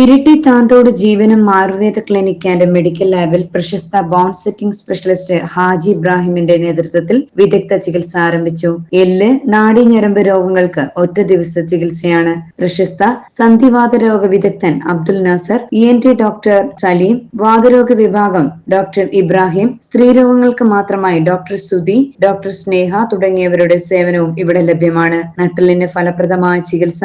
Iritty Thanthode Jeevanam Ayurveda clinic and medical ലാബിൽ പ്രശസ്ത bone setting specialist Haji ഇബ്രാഹിമിന്റെ നേതൃത്വത്തിൽ വിദഗ്ധ ചികിത്സ ആരംഭിച്ചു. എല്ല് നാഡീഞരമ്പ് രോഗങ്ങൾക്ക് ഒറ്റ ദിവസ ചികിത്സയാണ്. പ്രശസ്ത സന്ധിവാത രോഗ വിദഗ്ധൻ Abdul Nasar E N T doctor Saleem വാതരോഗ വിഭാഗം ഡോക്ടർ ഇബ്രാഹിം സ്ത്രീരോഗങ്ങൾക്ക് മാത്രമായി ഡോക്ടർ സുധി ഡോക്ടർ സ്നേഹ തുടങ്ങിയവരുടെ സേവനവും ഇവിടെ ലഭ്യമാണ്. നട്ടലിന് ഫലപ്രദമായ ചികിത്സ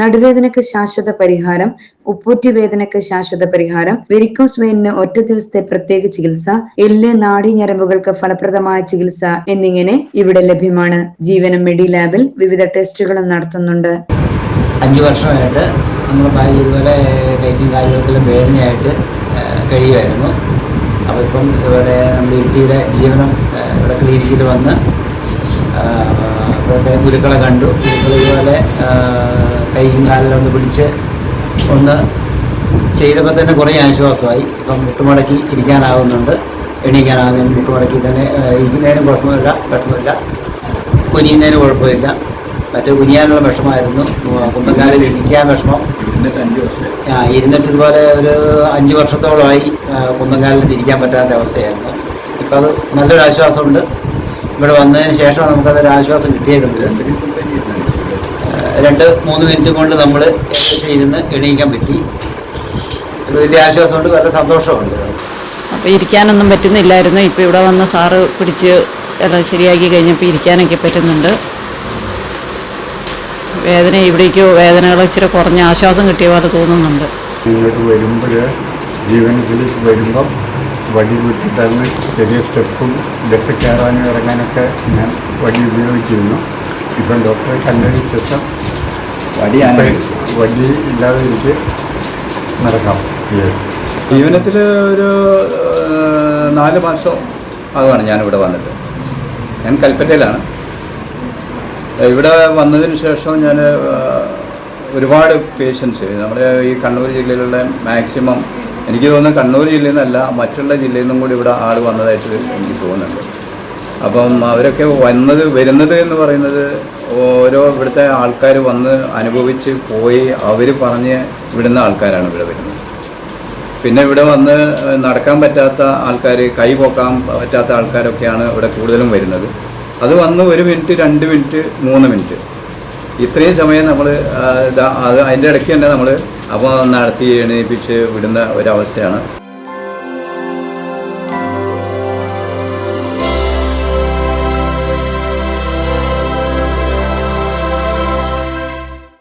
നടുവേദനയ്ക്ക് ശാശ്വത പരിഹാരം ഉപ്പൂറ്റി വേദനയ്ക്ക് ശാശ്വത പരിഹാരം. വെരിക്കോസ് വെയിനിന് ഒറ്റ ദിവസത്തെ പ്രത്യേക ചികിത്സ എല്ല് നാഡി ഞരമ്പുകൾക്ക് ഫലപ്രദമായ ചികിത്സ എന്നിങ്ങനെ ഇവിടെ ലഭ്യമാണ്. ജീവനം മെഡി ലാബിൽ വിവിധ ടെസ്റ്റുകളും നടത്തുന്നുണ്ട്. അഞ്ചു വർഷമായിട്ട് നമ്മൾ ഇതുപോലെ കൈക്കും കാലുകൾക്കെല്ലാം വേദനയായിട്ട് കഴിയുമായിരുന്നു. അപ്പോൾ ഇപ്പം ഇതുപോലെ നമ്മുടെ ഇന്ത്യയിലെ ജീവനം ഇവിടെ ക്ലിനിക്കിൽ വന്ന് ഇവിടുത്തെ ഗുരുക്കളെ കണ്ടു. ഗുരുക്കൾ ഇതുപോലെ കൈക്കും കാലിലൊന്ന് പിടിച്ച് ഒന്ന് ചെയ്തപ്പോൾ തന്നെ കുറേ ആശ്വാസമായി. ഇപ്പം മുട്ടുമടക്കി ഇരിക്കാനാവുന്നുണ്ട്. എണീക്കാനാകുന്നുണ്ട് മുട്ടുമടക്കി തന്നെ ഇരിക്കുന്നതിനും കുഴപ്പമില്ല വിഷമമില്ല. കുനിയുന്നതിന് കുഴപ്പമില്ല. മറ്റേ കുനിയാനുള്ള വിഷമമായിരുന്നു. കുമ്പക്കാലിൽ ഇരിക്കാൻ വിഷമം. ആ ഇരുന്നിട്ട് ഇതുപോലെ ഒരു അഞ്ച് വർഷത്തോളമായി കുമ്പക്കാലിൽ തിരിക്കാൻ പറ്റാത്ത അവസ്ഥയായിരുന്നു. ഇപ്പം അത് നല്ലൊരു ആശ്വാസമുണ്ട്. ഇവിടെ വന്നതിന് ശേഷം നമുക്കതൊരു ആശ്വാസം കിട്ടിയേക്കുന്നത് ആ, രണ്ട് മൂന്ന് മിനിറ്റ് കൊണ്ട് നമ്മൾ ഏകദേശം ഇരുന്ന് എണീക്കാൻ പറ്റി. അത് വലിയ ആശ്വാസമുണ്ട് വളരെ സന്തോഷമുണ്ട്. അപ്പോൾ ഇരിക്കാനൊന്നും പറ്റുന്നില്ലായിരുന്നു. ഇപ്പോൾ ഇവിടെ വന്ന് സാറ് പിടിച്ച് എല്ലാം ശരിയാക്കി കഴിഞ്ഞപ്പോൾ ഇരിക്കാനൊക്കെ പറ്റുന്നുണ്ട്. വേദന ഇവിടേക്ക് വേദനകൾ ഇച്ചിരി കുറഞ്ഞ ആശ്വാസം കിട്ടിയ പോലെ തോന്നുന്നുണ്ട്. ഇങ്ങോട്ട് വരുമ്പോൾ ജീവനത്തിലേക്ക് വരുമ്പം വടി വിട്ടിട്ടാണ് ചെറിയ സ്റ്റെപ്പും ബസ് കയറാനും ഇറങ്ങാനൊക്കെ ഞാൻ വടി ഉപയോഗിച്ചിരുന്നു. ഇപ്പം ഡോക്ടറെ കണ്ടതിന് ശേഷം വടിയാണ് വടി ഇല്ലാതെ എനിക്ക് നടക്കാം. ജീവനത്തിൽ ഒരു നാല് മാസം ആകുവാണ് ഞാനിവിടെ വന്നിട്ട്. ഞാൻ കൽപ്പറ്റയിലാണ്. ഇവിടെ വന്നതിന് ശേഷം ഞാൻ ഒരുപാട് പേഷ്യൻസ് നമ്മുടെ ഈ കണ്ണൂർ ജില്ലയിലുള്ള മാക്സിമം എനിക്ക് തോന്നുന്നു കണ്ണൂർ ജില്ലയിൽ നിന്നല്ല മറ്റുള്ള ജില്ലയിൽ നിന്നും കൂടി ഇവിടെ ആൾ വന്നതായിട്ട് എനിക്ക് തോന്നുന്നുണ്ട്. അപ്പം അവരൊക്കെ വന്നത് വരുന്നത് എന്ന് പറയുന്നത് ഓരോ ഇവിടുത്തെ ആൾക്കാർ വന്ന് അനുഭവിച്ച് പോയി അവർ പറഞ്ഞ് വിടുന്ന ആൾക്കാരാണ് ഇവിടെ വരുന്നത്. പിന്നെ ഇവിടെ വന്ന് നടക്കാൻ പറ്റാത്ത ആൾക്കാർ കൈ പോക്കാൻ പറ്റാത്ത ആൾക്കാരൊക്കെയാണ് ഇവിടെ കൂടുതലും വരുന്നത്. അത് വന്ന് ഒരു മിനിറ്റ് രണ്ട് മിനിറ്റ് മൂന്ന് മിനിറ്റ്. ഇത്രയും സമയം നമ്മൾ അത് അതിന്റെ ഇടയ്ക്ക് തന്നെ നമ്മൾ അപ്പോൾ നടത്തി എണീപ്പിച്ച് വിടുന്ന ഒരവസ്ഥയാണ്.